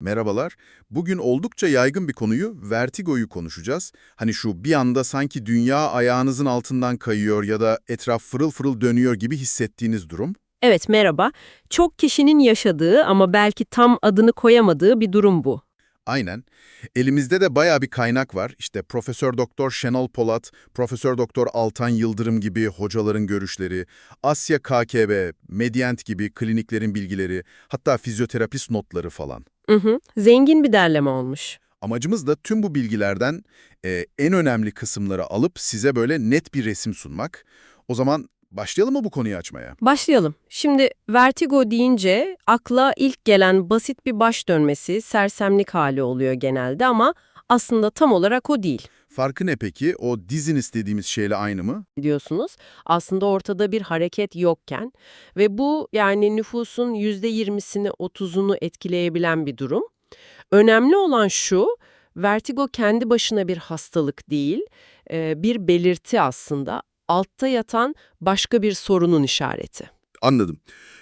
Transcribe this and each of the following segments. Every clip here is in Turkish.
Merhabalar. Bugün oldukça yaygın bir konuyu, vertigoyu konuşacağız. Hani şu bir anda sanki dünya ayağınızın altından kayıyor ya da etraf fırıl fırıl dönüyor gibi hissettiğiniz durum. Evet, merhaba. Çok kişinin yaşadığı ama belki tam adını koyamadığı bir durum bu. Aynen. Elimizde de baya bir kaynak var. İşte Profesör Doktor Şenol Polat, Profesör Doktor Altan Yıldırım gibi hocaların görüşleri, Asya KKB, Mediant gibi kliniklerin bilgileri, hatta fizyoterapist notları falan. Hı hı, zengin bir derleme olmuş. Amacımız da tüm bu bilgilerden e, en önemli kısımları alıp size böyle net bir resim sunmak. O zaman başlayalım mı bu konuyu açmaya? Başlayalım. Şimdi vertigo deyince akla ilk gelen basit bir baş dönmesi, sersemlik hali oluyor genelde ama aslında tam olarak o değil Farkı ne peki? O diziniz dediğimiz şeyle aynı mı? diyorsunuz. Aslında ortada bir hareket yokken ve bu yani nüfusun %20'sini 30'unu etkileyebilen bir durum. Önemli olan şu, vertigo kendi başına bir hastalık değil, bir belirti aslında. Altta yatan başka bir sorunun işareti. Anladım.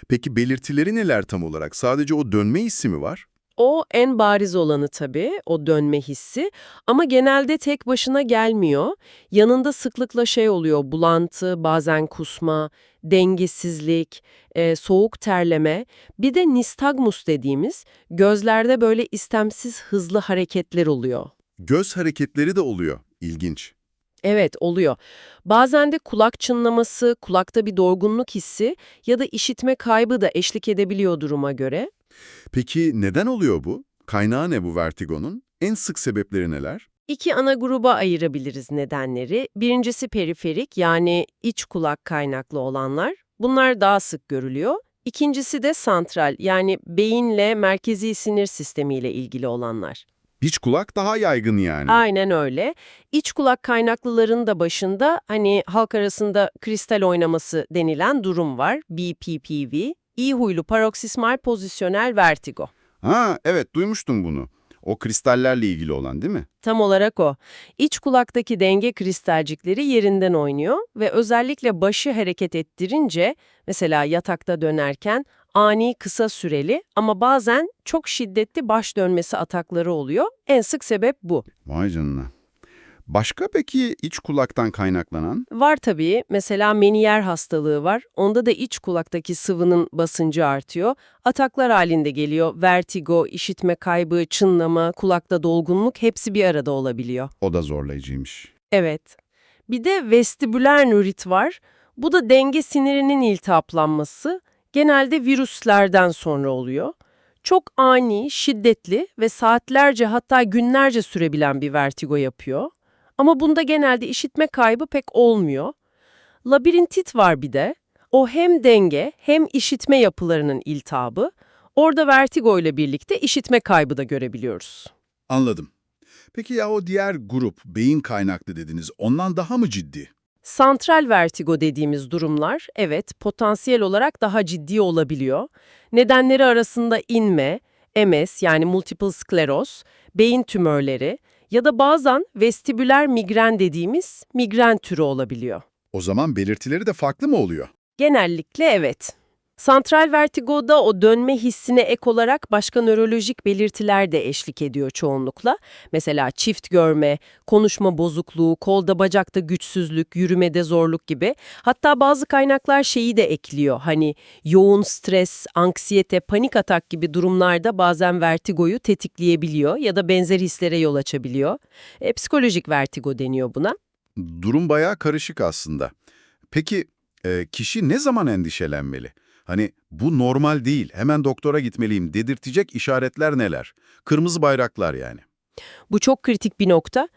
Peki belirtileri neler tam olarak? Sadece o dönme hissi mi var? O en bariz olanı tabii, o dönme hissi. Ama genelde tek başına gelmiyor. Yanında sıklıkla şey oluyor, bulantı, bazen kusma, dengesizlik, e, soğuk terleme. Bir de nistagmus dediğimiz gözlerde böyle istemsiz hızlı hareketler oluyor. Göz hareketleri de oluyor. İlginç. Evet, oluyor. Bazen de kulak çınlaması, kulakta bir dorgunluk hissi ya da işitme kaybı da eşlik edebiliyor duruma göre. Peki neden oluyor bu? Kaynağı ne bu vertigonun? En sık sebepleri neler? İki ana gruba ayırabiliriz nedenleri. Birincisi periferik yani iç kulak kaynaklı olanlar. Bunlar daha sık görülüyor. İkincisi de santral yani beyinle merkezi sinir sistemiyle ilgili olanlar. İç kulak daha yaygın yani. Aynen öyle. İç kulak kaynaklıların da başında hani halk arasında kristal oynaması denilen durum var. BPPV, iyi huylu paroksismal pozisyonel vertigo. Ha evet duymuştum bunu. O kristallerle ilgili olan değil mi? Tam olarak o. İç kulaktaki denge kristalcikleri yerinden oynuyor ve özellikle başı hareket ettirince, mesela yatakta dönerken ani kısa süreli ama bazen çok şiddetli baş dönmesi atakları oluyor. En sık sebep bu. Vay canına. Başka peki iç kulaktan kaynaklanan? Var tabii, mesela meniyer hastalığı var. Onda da iç kulaktaki sıvının basıncı artıyor. Ataklar halinde geliyor. Vertigo, işitme kaybı, çınlama, kulakta dolgunluk hepsi bir arada olabiliyor. O da zorlayıcıymış. Evet. Bir de vestibüler nörit var. Bu da denge sinirinin iltihaplanması. Genelde virüslerden sonra oluyor. Çok ani, şiddetli ve saatlerce hatta günlerce sürebilen bir vertigo yapıyor. Ama bunda genelde işitme kaybı pek olmuyor. Labirintit var bir de. O hem denge hem işitme yapılarının iltihabı. Orada vertigo ile birlikte işitme kaybı da görebiliyoruz. Anladım. Peki ya o diğer grup, beyin kaynaklı dediniz, ondan daha mı ciddi? Santral vertigo dediğimiz durumlar, evet, potansiyel olarak daha ciddi olabiliyor. Nedenleri arasında inme, MS yani multiple skleroz, beyin tümörleri ya da bazen vestibüler migren dediğimiz migren türü olabiliyor. O zaman belirtileri de farklı mı oluyor? Genellikle evet. Santral vertigoda o dönme hissine ek olarak başka nörolojik belirtiler de eşlik ediyor çoğunlukla. Mesela çift görme, konuşma bozukluğu, kolda bacakta güçsüzlük, yürümede zorluk gibi. Hatta bazı kaynaklar şeyi de ekliyor. Hani yoğun stres, anksiyete, panik atak gibi durumlarda bazen vertigoyu tetikleyebiliyor ya da benzer hislere yol açabiliyor. E, psikolojik vertigo deniyor buna. Durum bayağı karışık aslında. Peki e, kişi ne zaman endişelenmeli? Hani bu normal değil, hemen doktora gitmeliyim dedirtecek işaretler neler? Kırmızı bayraklar yani. Bu çok kritik bir nokta.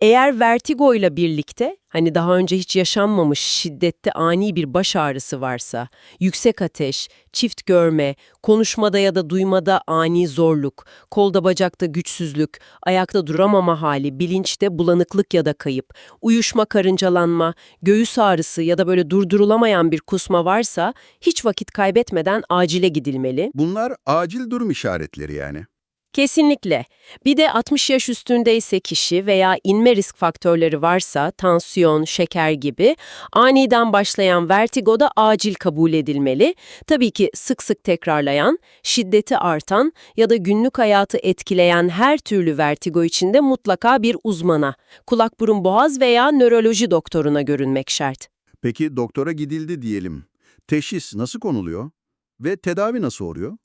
Eğer vertigo ile birlikte hani daha önce hiç yaşanmamış şiddette ani bir baş ağrısı varsa, yüksek ateş, çift görme, konuşmada ya da duymada ani zorluk, kolda bacakta güçsüzlük, ayakta duramama hali, bilinçte bulanıklık ya da kayıp, uyuşma karıncalanma, göğüs ağrısı ya da böyle durdurulamayan bir kusma varsa hiç vakit kaybetmeden acile gidilmeli. Bunlar acil durum işaretleri yani. Kesinlikle. Bir de 60 yaş üstündeyse kişi veya inme risk faktörleri varsa tansiyon, şeker gibi aniden başlayan vertigo da acil kabul edilmeli. Tabii ki sık sık tekrarlayan, şiddeti artan ya da günlük hayatı etkileyen her türlü vertigo için de mutlaka bir uzmana, kulak burun boğaz veya nöroloji doktoruna görünmek şart. Peki doktora gidildi diyelim. Teşhis nasıl konuluyor? Ve tedavi nasıl oluyor?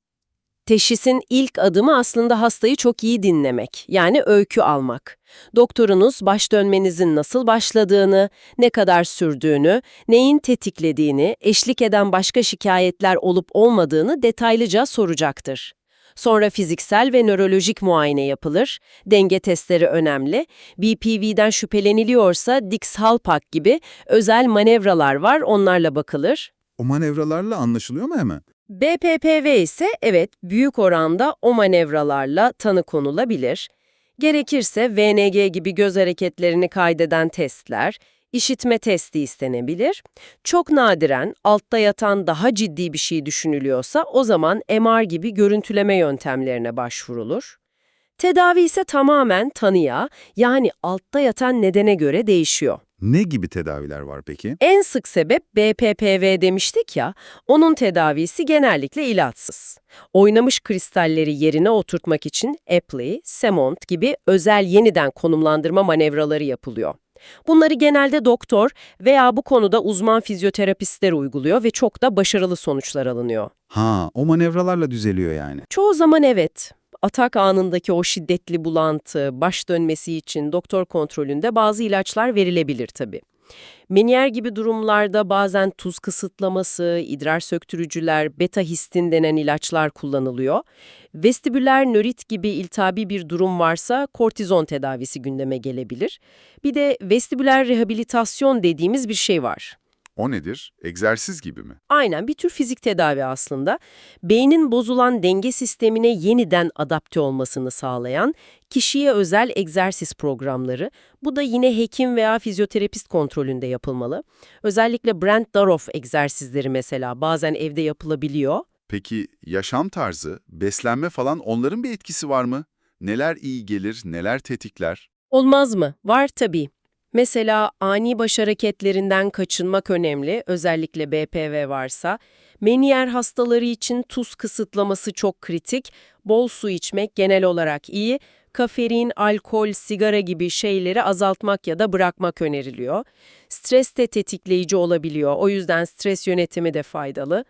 Teşhisin ilk adımı aslında hastayı çok iyi dinlemek, yani öykü almak. Doktorunuz baş dönmenizin nasıl başladığını, ne kadar sürdüğünü, neyin tetiklediğini, eşlik eden başka şikayetler olup olmadığını detaylıca soracaktır. Sonra fiziksel ve nörolojik muayene yapılır, denge testleri önemli, BPV'den şüpheleniliyorsa Dix-Hallpach gibi özel manevralar var, onlarla bakılır. O manevralarla anlaşılıyor mu hemen? BPPV ise evet büyük oranda o manevralarla tanı konulabilir. Gerekirse VNG gibi göz hareketlerini kaydeden testler, işitme testi istenebilir. Çok nadiren altta yatan daha ciddi bir şey düşünülüyorsa o zaman MR gibi görüntüleme yöntemlerine başvurulur. Tedavi ise tamamen tanıya yani altta yatan nedene göre değişiyor. Ne gibi tedaviler var peki? En sık sebep BPPV demiştik ya, onun tedavisi genellikle ilaçsız. Oynamış kristalleri yerine oturtmak için Epley, Semont gibi özel yeniden konumlandırma manevraları yapılıyor. Bunları genelde doktor veya bu konuda uzman fizyoterapistler uyguluyor ve çok da başarılı sonuçlar alınıyor. Ha, o manevralarla düzeliyor yani. Çoğu zaman evet. Atak anındaki o şiddetli bulantı, baş dönmesi için doktor kontrolünde bazı ilaçlar verilebilir tabii. Meniyer gibi durumlarda bazen tuz kısıtlaması, idrar söktürücüler, beta-histin denen ilaçlar kullanılıyor. Vestibüler nörit gibi iltihabi bir durum varsa kortizon tedavisi gündeme gelebilir. Bir de vestibüler rehabilitasyon dediğimiz bir şey var. O nedir? Egzersiz gibi mi? Aynen bir tür fizik tedavi aslında. Beynin bozulan denge sistemine yeniden adapte olmasını sağlayan kişiye özel egzersiz programları. Bu da yine hekim veya fizyoterapist kontrolünde yapılmalı. Özellikle Brent Daroff egzersizleri mesela bazen evde yapılabiliyor. Peki yaşam tarzı, beslenme falan onların bir etkisi var mı? Neler iyi gelir, neler tetikler? Olmaz mı? Var tabii. Mesela ani baş hareketlerinden kaçınmak önemli, özellikle BPV varsa. Meniyer hastaları için tuz kısıtlaması çok kritik, bol su içmek genel olarak iyi, kafein, alkol, sigara gibi şeyleri azaltmak ya da bırakmak öneriliyor. Stres de tetikleyici olabiliyor, o yüzden stres yönetimi de faydalı.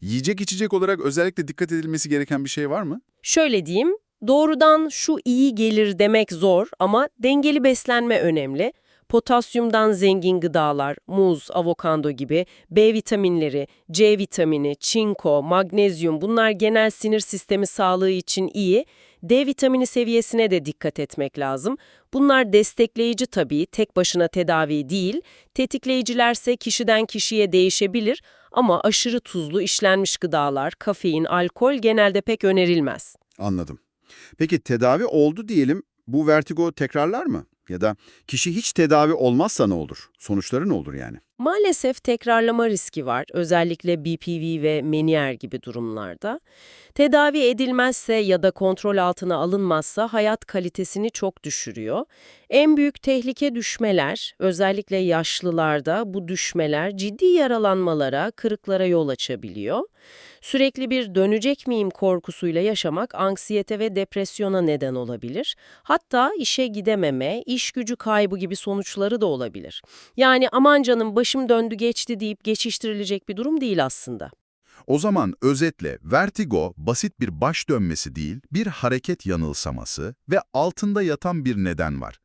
Yiyecek içecek olarak özellikle dikkat edilmesi gereken bir şey var mı? Şöyle diyeyim, doğrudan şu iyi gelir demek zor ama dengeli beslenme önemli. Potasyumdan zengin gıdalar, muz, avokado gibi, B vitaminleri, C vitamini, çinko, magnezyum bunlar genel sinir sistemi sağlığı için iyi. D vitamini seviyesine de dikkat etmek lazım. Bunlar destekleyici tabii, tek başına tedavi değil. Tetikleyicilerse kişiden kişiye değişebilir ama aşırı tuzlu işlenmiş gıdalar, kafein, alkol genelde pek önerilmez. Anladım. Peki tedavi oldu diyelim, bu vertigo tekrarlar mı? Ya da kişi hiç tedavi olmazsa ne olur? Sonuçları ne olur yani? Maalesef tekrarlama riski var, özellikle BPV ve Menier gibi durumlarda. Tedavi edilmezse ya da kontrol altına alınmazsa hayat kalitesini çok düşürüyor. En büyük tehlike düşmeler, özellikle yaşlılarda bu düşmeler ciddi yaralanmalara, kırıklara yol açabiliyor. Sürekli bir dönecek miyim korkusuyla yaşamak anksiyete ve depresyona neden olabilir. Hatta işe gidememe, iş gücü kaybı gibi sonuçları da olabilir. Yani aman canım başım döndü geçti deyip geçiştirilecek bir durum değil aslında. O zaman özetle vertigo basit bir baş dönmesi değil, bir hareket yanılsaması ve altında yatan bir neden var.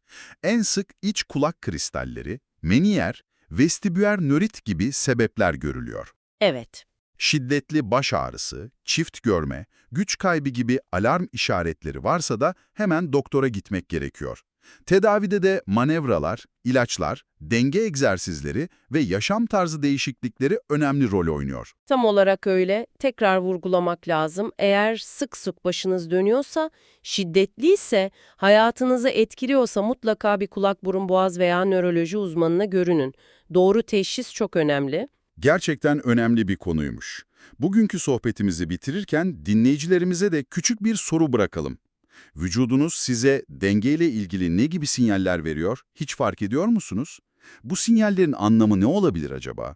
En sık iç kulak kristalleri, meniyer, vestibüler nörit gibi sebepler görülüyor. Evet. Şiddetli baş ağrısı, çift görme, güç kaybı gibi alarm işaretleri varsa da hemen doktora gitmek gerekiyor. Tedavide de manevralar, ilaçlar, denge egzersizleri ve yaşam tarzı değişiklikleri önemli rol oynuyor. Tam olarak öyle. Tekrar vurgulamak lazım. Eğer sık sık başınız dönüyorsa, şiddetliyse, hayatınızı etkiliyorsa mutlaka bir kulak burun boğaz veya nöroloji uzmanına görünün. Doğru teşhis çok önemli. Gerçekten önemli bir konuymuş. Bugünkü sohbetimizi bitirirken dinleyicilerimize de küçük bir soru bırakalım. Vücudunuz size dengeyle ilgili ne gibi sinyaller veriyor? Hiç fark ediyor musunuz? Bu sinyallerin anlamı ne olabilir acaba?